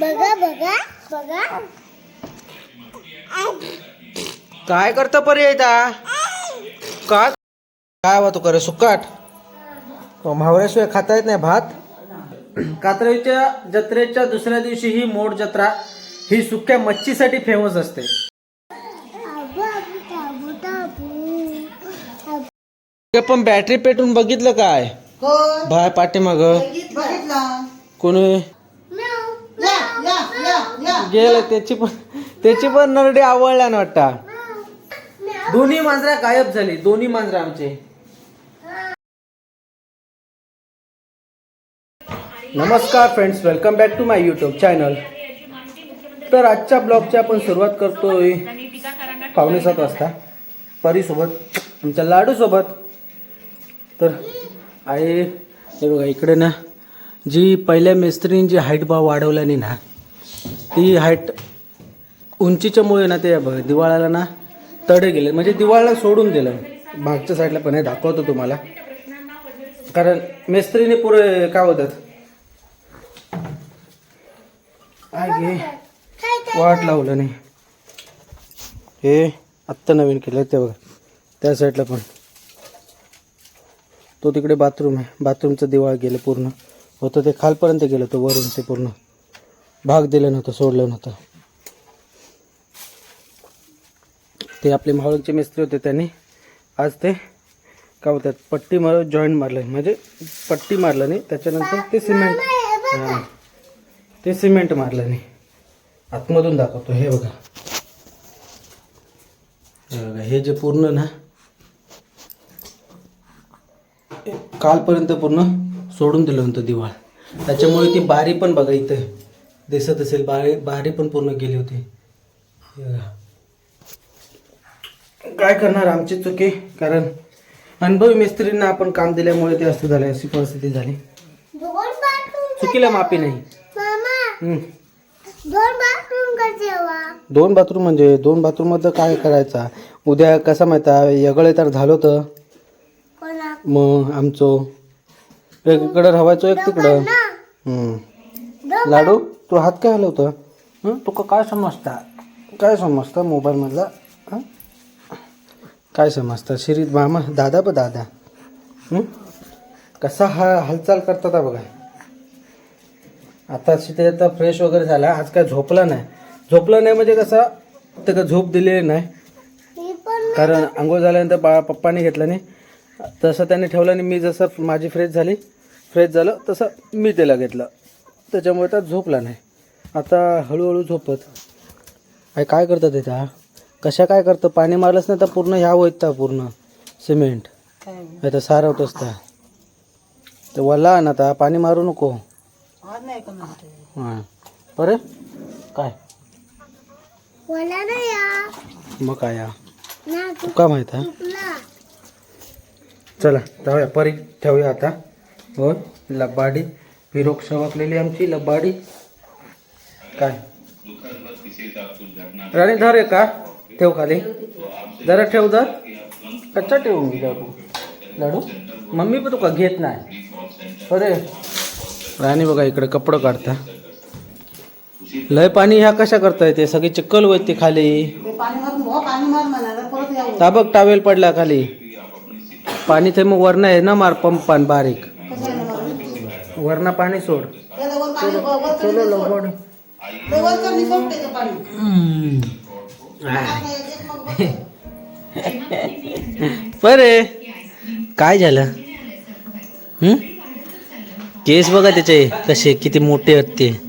बघा बघा बघा. काय करतं परी येता? काय? काय हवा तू करे सुकाट? मावळ्याशिवाय खाता येत नाही भात? कात्रईच्या जत्रेच्या दुसऱ्या दिवशी ही मोड जत्रा ही सुक्या मच्छीसाठी फेमस असते. ते पण बॅटरी पेटून बघितलं काय? बाय पाठीमाग. बघितलं. कोणी? गेलं त्याची पण त्याची पण नरडी आवडल्या ना वाटता. दोन्ही मांजरा गायब झाली दोन्ही मांजरा आमचे. नमस्कार friends welcome back to my YouTube channel तर आजच्या ब्लॉगची आपण सुरुवात करतोय पावणे सात वाजता. परीसोबत आमच्या लाडूसोबत. तर आहे हे बघा इकडे ना जी पहिल्या मेस्त्रीने जी हाईट भाव वाढवल्याने ना ती हाईट उंचीच्यामुळे ना ते बघ दिवाळाला ना तडे गेले. म्हणजे दिवाळाला सोडून दिलं. मागच्या साईडला पण हे दाखवतो तुम्हाला. कारण मेस्त्रीने पुरे काय होतात? काय वाट लावलं नाही. हे आत्ता नवीन केलं ते बघा. त्या साईडला पण. तो तिकडे बाथरूम आहे. बाथरूमचं दिवाळ गेलं पूर्ण. होतं ते खालपर्यंत गेलं तो वरून ते पूर्ण. भाग दिलं नव्हतं सोडलं नव्हतं. ते आपले मावळचे मिस्त्री होते त्यांनी. आज ते काय होतात पट्टी मार जॉईंट मारलं. म्हणजे पट्टी मारलं नाही त्याच्यानंतर ते सिमेंट हां. ते सिमेंट मारलं नाही. आतमधून दाखवतो हे बघा. हे बघा हे जे पूर्ण ना कालपर्यंत पूर्ण सोडून दिलं होतं दिवाळ. त्याच्यामुळे ती बारी पण बघा इथं. दिसत असेल बारी बारी पण पूर्ण गेली होती. हे. काय करणार आमची चुकी? कारण अनुभवी मिस्त्रींना आपण काम दिल्यामुळे ते असं झालं अशी परिस्थिती झाली. दोन बाथरूम चुकीला माफी नाही. मामा हम्म. दोन बाथरूम म्हणजे दोन बाथरूममध्ये काय करायचा? उद्या कसं माहिती आहे? यगळे तर झालं तर कोणा? मग आमचं एक इकडं राहायचो एक तिकडं. लाडू? तू हात काय हलवतं? हं? तुका काय समजता? काय समजता मोबाईलमधला हं? काय समजता? श्री मामा दादा ब दादा? हं? कसा हा हालचाल करतात बघा. आता ते आता फ्रेश वगैरे झाला आज काय झोपला नाही. झोपला नाही म्हणजे कसं? त्याला झोप दिलेली नाही. कारण आंघोळ झाल्यानंतर बा पप्पाने घेतलं नाही. तसं त्याने ठेवलं आणि मी जसं माझी फ्रेश झाली फ्रेश झालं तसं मी त्याला घेतलं. त्याच्यामुळे त्या झोपला नाही. आता हळूहळू झोपत. काय काय करतं त्याच्या कशा काय करतं पाणी मारलंच नाही तर पूर्ण ह्या होत पूर्ण. सिमेंट. नाही. तर सारवतोच त्या. ते वल्ला ना आता पाणी मारू नको. हां. बरं? काय? मग काय या का माहीत आहे? चला जाऊया परी ठेवूया आता. हो लब्बाडी फिरोक शवकलेली आमची लबाडी. काय? राणी धर आहे का ठेव खाली. जरा ठेव धर. कच्चा ठेवून लाडू लाडू मम्मी पण तुका घेत नाही. अरे. राणी बघा इकडे कपडं काढता. लय पाणी ह्या कशा करता येते सगळी चिक्कल वयते ते खाली. ताबक टावेल पडला खाली. पाणी ते मग वरनं आहे ना मार पंप पान बारीक. वरनं पाणी सोड. त्याला वर पाणी वर- वर चलो लवकर. ते वर करून सोडते ते पाणी. आता एक मग बघ. बरे. काय झालं? हं? केस बघा त्याचे कसे किती मोठे आहेत ते.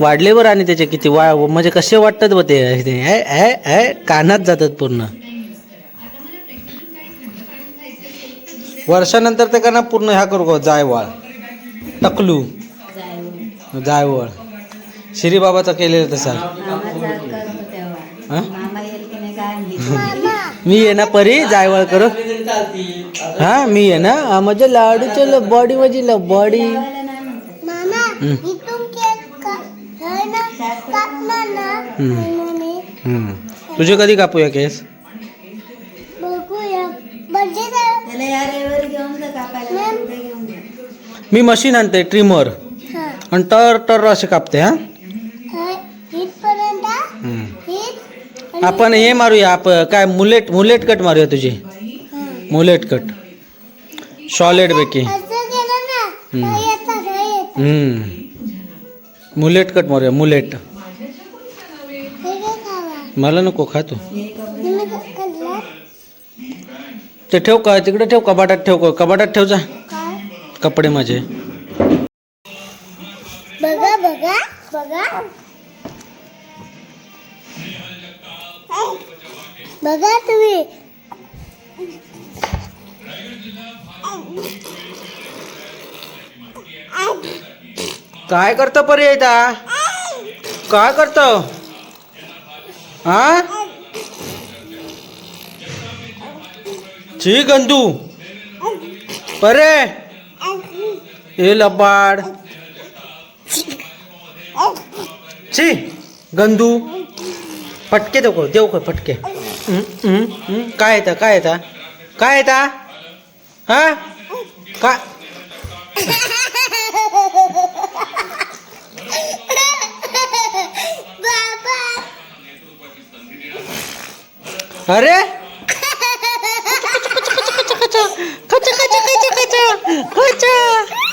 वाढले बरं आणि त्याचे किती वा म्हणजे कसे वाटतात बघ ते. ऍ, कानात जातात पूर्ण. वर्षानंतर ते का ना पूर्ण ह्या करू गं, जायवाळ. टकलू. जायवळ. श्री बाबाचा केलेला तसा हं? मी आहे ना परी जायवळ करू. हा मी आहे ना. माझ्या लाडूच्या बॉडी माझी बॉडी. कापला ना? मम्मीने तुझे कधी कापूया केस? मी मशीन आणते ट्रिमर आणि टर टर असे कापते हा? आपण हे मारूया आप काय मुलेट मुलेट कट मारूया तुझी? मुलेट कट शॉलेट बेकी मुलेट कट मारूया मुलेट मला नको खा तू. ते ठेव का तिकडे ठेव कबाटात ठेव कबाटात ठेव जा. कपडे माझे. बघा बघा बघा. बघा तुम्ही. काय करतं परी येता काय करत? हा ची गंदू. परे. हे लबाड. ची गंदू. फटके देऊ देऊ का फटके? काय येतं काय येतं? काय येता? हा? काय अरे?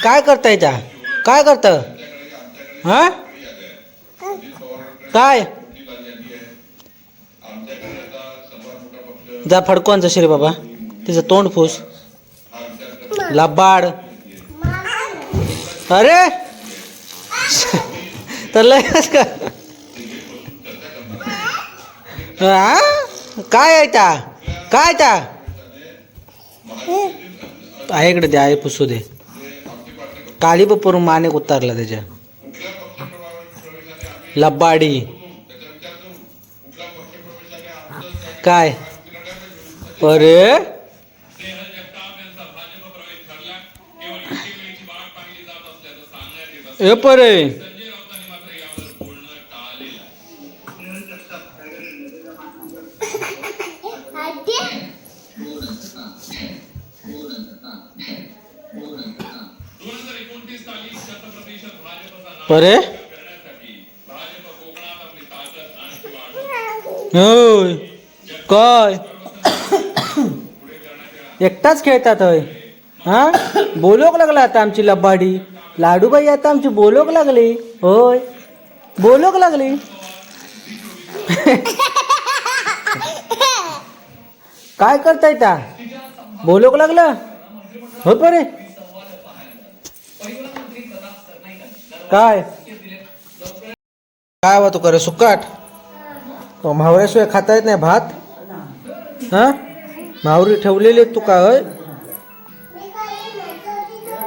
काय करताय त्या? काय करत? हा? काय? जा फडकवांचा शिरे बाबा. तिचं तोंड फूस. लबाड. अरे! तर लयच का? हा? काय आहे त्या? काय त्या? आहे इकडे ते आहे पुसू दे. काली बरोबर माने उतारला त्याच्या. लब्बाडी काय? अरे? ए परे. अरे होय. काय? एकटाच खेळतात होय. हा? बोलोक लागला आता आमची लब्बाडी लाडूबाई आता आमची बोलोक लागली. होय. बोलोक लागली. काय करताय त्या बोलोक लागलं? हो रे काय? काय वा तू करे सुकाट? म्हावऱ्याशिवाय खाता येत नाही भात? हा? म्हावरी ठेवलेली आहेत तू का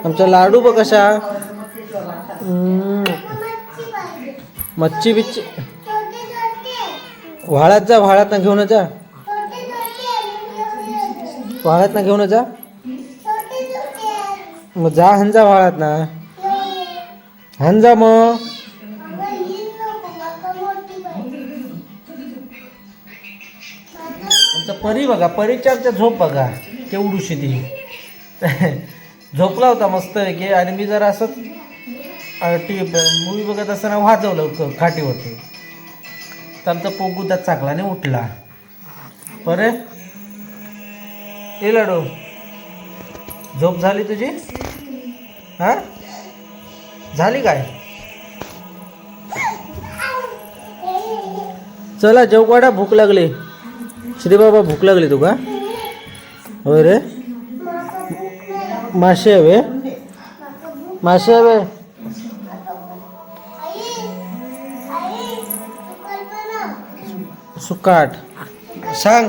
आमचा लाडू बघ कशा मच्छी बिच्छी. मच्छी बिच्ची छोटे जा व्हाळ्यात ना घेऊन जा. व्हाळ्यात ना घेऊन जा. मग जा हंजा व्हाळ्यात ना. हंजा मग आमचा परी बघा परीच्या झोप बघा केवढूशी ती झोपला होता मस्त की आणि मी जरा असं टी मूवी बघत असताना वाजवलं खाटीवरती. तर आमचा पोगुदात चाकला आणि उठला. बरे? ए लाडू. झोप झाली तुझी? हा? झाली काय? चला जेववाडा भूक लागली. श्री बाबा भूक लागली तुका? होय रे? मासे हवे? मासे हवे? सुकाट. सांग.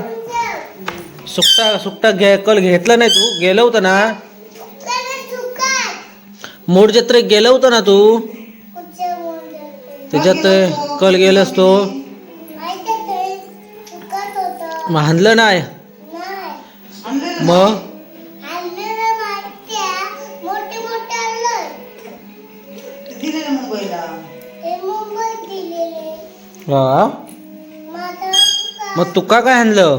सुकटा सुकटा घे कल घेतला नाही तू? गेलं होतं ना? मोड जत्रेक गेलं होतं ना तू? त्याच्यात कल गेलंस तो मग हाणलं नाही? मग? हे? मग तुका काय आणलं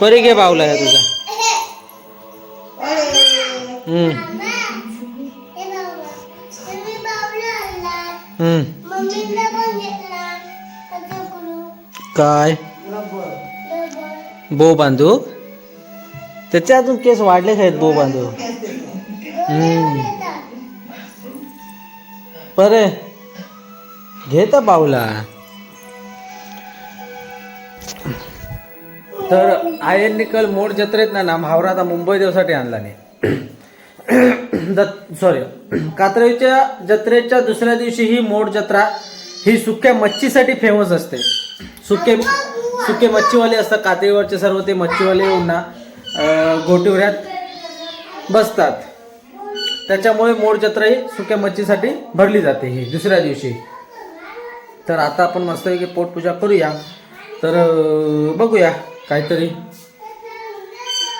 परी घे बावला आहे तुझा. हम्म. काय? बो बांधू? त्याच्या अजून केस वाढलेच आहेत बो बांधू? बरे घेता बावला. तर बाऊला तर आयन निकल मोड जत्रेत ना ना भावरा आता मुंबई देवसाठी आणला नाही. सॉरी कात्रवीच्या जत्रेच्या दुसऱ्या दिवशी ही मोड जत्रा ही सुक्या मच्छीसाठी फेमस असते. सुके सुके मच्छीवाले असतात कातळीवरचे सर्व ते मच्छीवाले येऊन ना गोटीवऱ्यात बसतात. त्याच्यामुळे मोड जत्रा ही सुक्या मच्छीसाठी भरली जाते ही दुसऱ्या दिवशी. तर आता आपण मस्तपैकी पोटपूजा करूया. तर बघूया काहीतरी.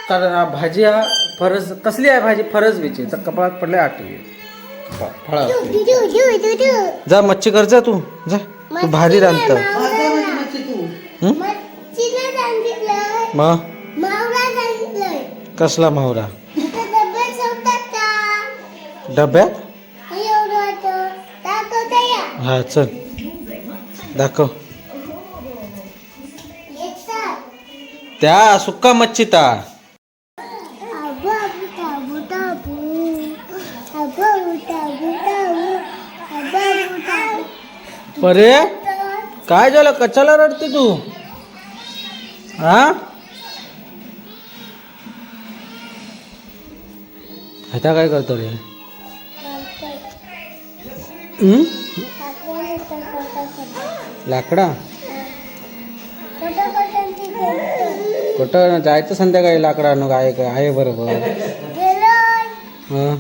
कारण भाजी हा फरस कसली आहे भाजी? फरस बीची. तर कपाळात पडले आठी फळा जा मच्छी कर जा तू. जा. तू भारी रांधत. म्हणजे मग कसला मावरा डब्यात? हे हा चल. दाखव. त्या सुक्का मच्छी ता आबू आबू ताबू ताबू आबू आबू ताबू ताबू आबू आबू ताबू परे काय झालं? कशाला रडते तू? हा आता काय करतो रे? लाकडा? कुठं जायचं संध्याकाळी लाकडा न काय काय आहे बरोबर. हं?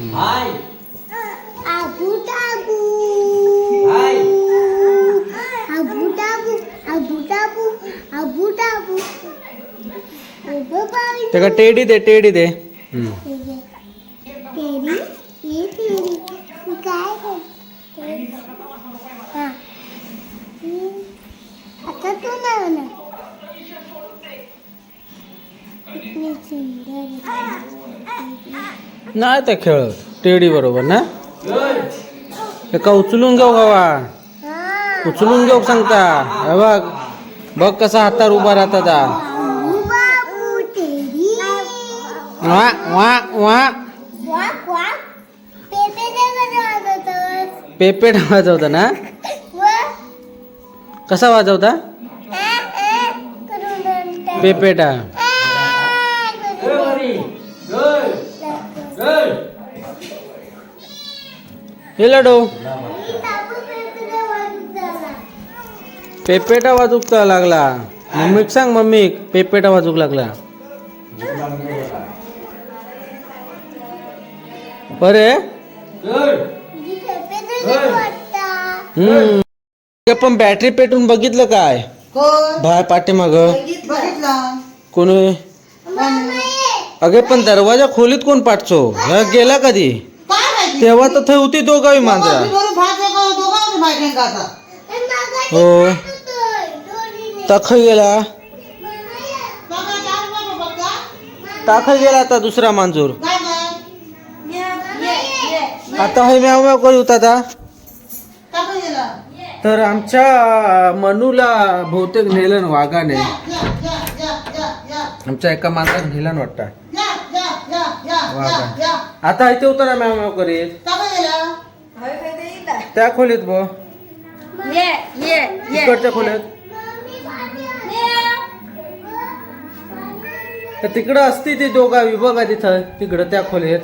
हम्म? आबू टाबू आबू टाबू आबू टाबू आबू टाबू उभं पावी ते का टेडी दे टेडी दे. ये काय करते हा. आता तू ना म्हणा किती सुंदर आहे. नाही ते खेळत टेडी बरोबर ना? हे का उचलून घेऊ गावा उचलून घेऊ सांगता. हे बघ बघ कसा हातावर उभा तेरी वा वा वा. पेपेट वाजवता ना? कसा वाजवता? पेपेटा. हे लाडू. पेपेटा वाजूकता लागला. मम्मीक सांग मम्मी पेपेटा वाजूक लागला. बरे? हम्म. पण बॅटरी पेटून बघितलं काय? बाहेर पाठीमाग. कोणी? अगे पण दरवाजा खोलीत कोण पाठचो? गेला कधी? तेव्हा तर थंय होती दोघावी मांजरा. हो. तख गेला. टाख गेला आता दुसरा मांजूर. आता हे म्याव म्याव करू आता तर आमच्या मनूला बहुतेक नेलन वाघाने. आमच्या एका माणसाला नेलन वाटतं. या या या या वा या का? या आता इथे उतरा म्याव म्याव करीत त्या खोलीत बो ये ये इकडच्या खोलीत. तिकडं असती ती दोघा विभागा तिथं तिकडं त्या खोलीत.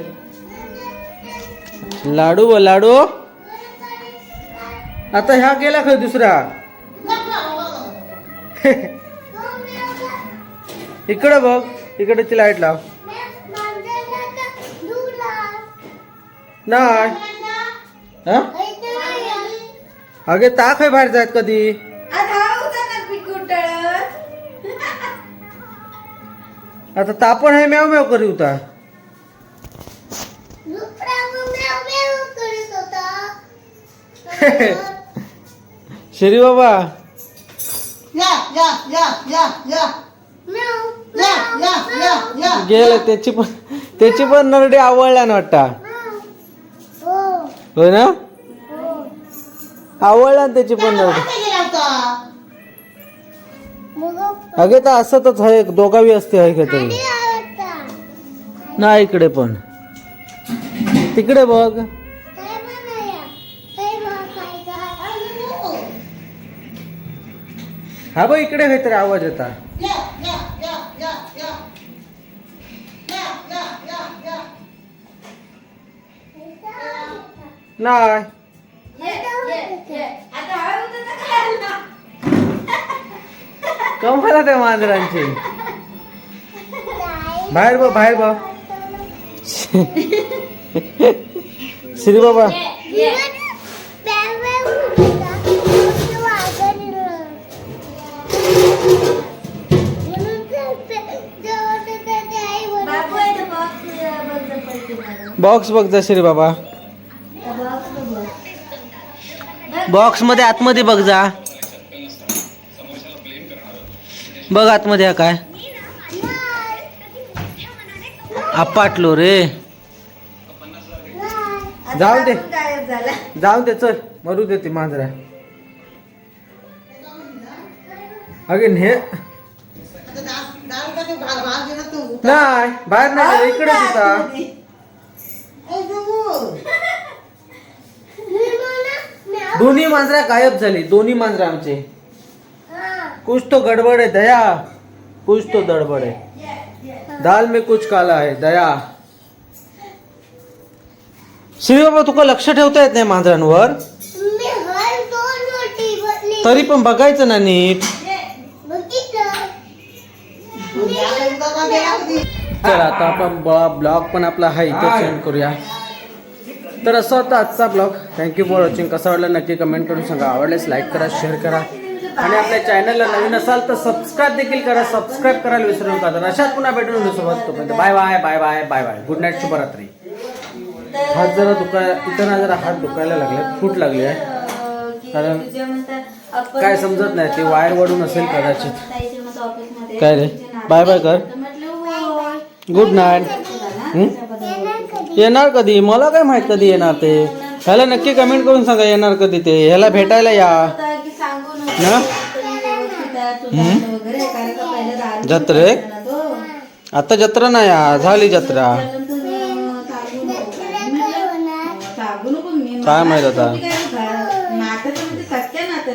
लाडू व लाडू. आता ह्या गेला खय दुसरा. इकडं बघ इकडे ती लाइट लाव. नाही. हा? अगे ता आहे बाहेर जायत कधी? आता तापण आहे मेव मेव करी होता. शरी बाबा. गेलं त्याची पण त्याची पण नरडी आवडल्या ना वाटतं. हो ना? आवडला त्याची पण अगे तर असतच आहे दोघावी असते आहे तरी? ना इकडे पण. तिकडे बघ. हा बघ इकडे काहीतरी आवाज येतात não No. Como foi a demanda, Ranchi? Vai, Bob, vai, Bob. Siri, Bob. Box, box, da Siri, Bob. बॉक्समध्ये आतमध्ये बघ जा. बघ आतमध्ये काय. आपाटलो रे. जाऊ दे. जाऊ दे चल. मरू देते मांजरा. अगे हे नाही बाहेर नाही इकडे होता दोन्ही मांजरा गायब झाली. दोन्ही मांजरा आमचे. हा. कुछ तो गड़बड़ है दया. कुछ तो गड़बड़ है दाल में कुछ काला है दया. श्री बाबा तुका लक्ष ठेवता येत नाही मांजरांवर? मी हर दोन रोटी बदली तरी पण बघायचं ना नीट. बघितलं? आता आपण ब्लॉग पण आपला हा इथे सेंड करूया. तर असं होतं आजचा ब्लॉग थँक्यू फॉर वॉचिंग कसा वाटलं नक्की कमेंट करून सांगा. आवडल्यास लाईक करा शेअर करा. आणि आपल्या चॅनलला नवीन असाल तर सबस्क्राईब देखील करा. सबस्क्राईब करायला विसरू नका. तर अशात पुन्हा भेटून सोबत तोपर्यंत bye bye bye bye bye bye good night शुभरात्री. हात जरा दुखाय इथं जरा हात दुखायला लागले. फूट लागली आहे. कारण काय समजत नाही. ते वायर वडून असेल कदाचित. काय रे? बाय बाय कर. गुड नाईट येणार कधी? मला काय माहीत कधी येणार ते? ह्याला नक्की कमेंट करून सांगा येणार कधी ते? ह्याला भेटायला या. ना? जत्रे? आता जत्रा नाही आ, झाली जत्रा. काय माहीत आता? नात्याचं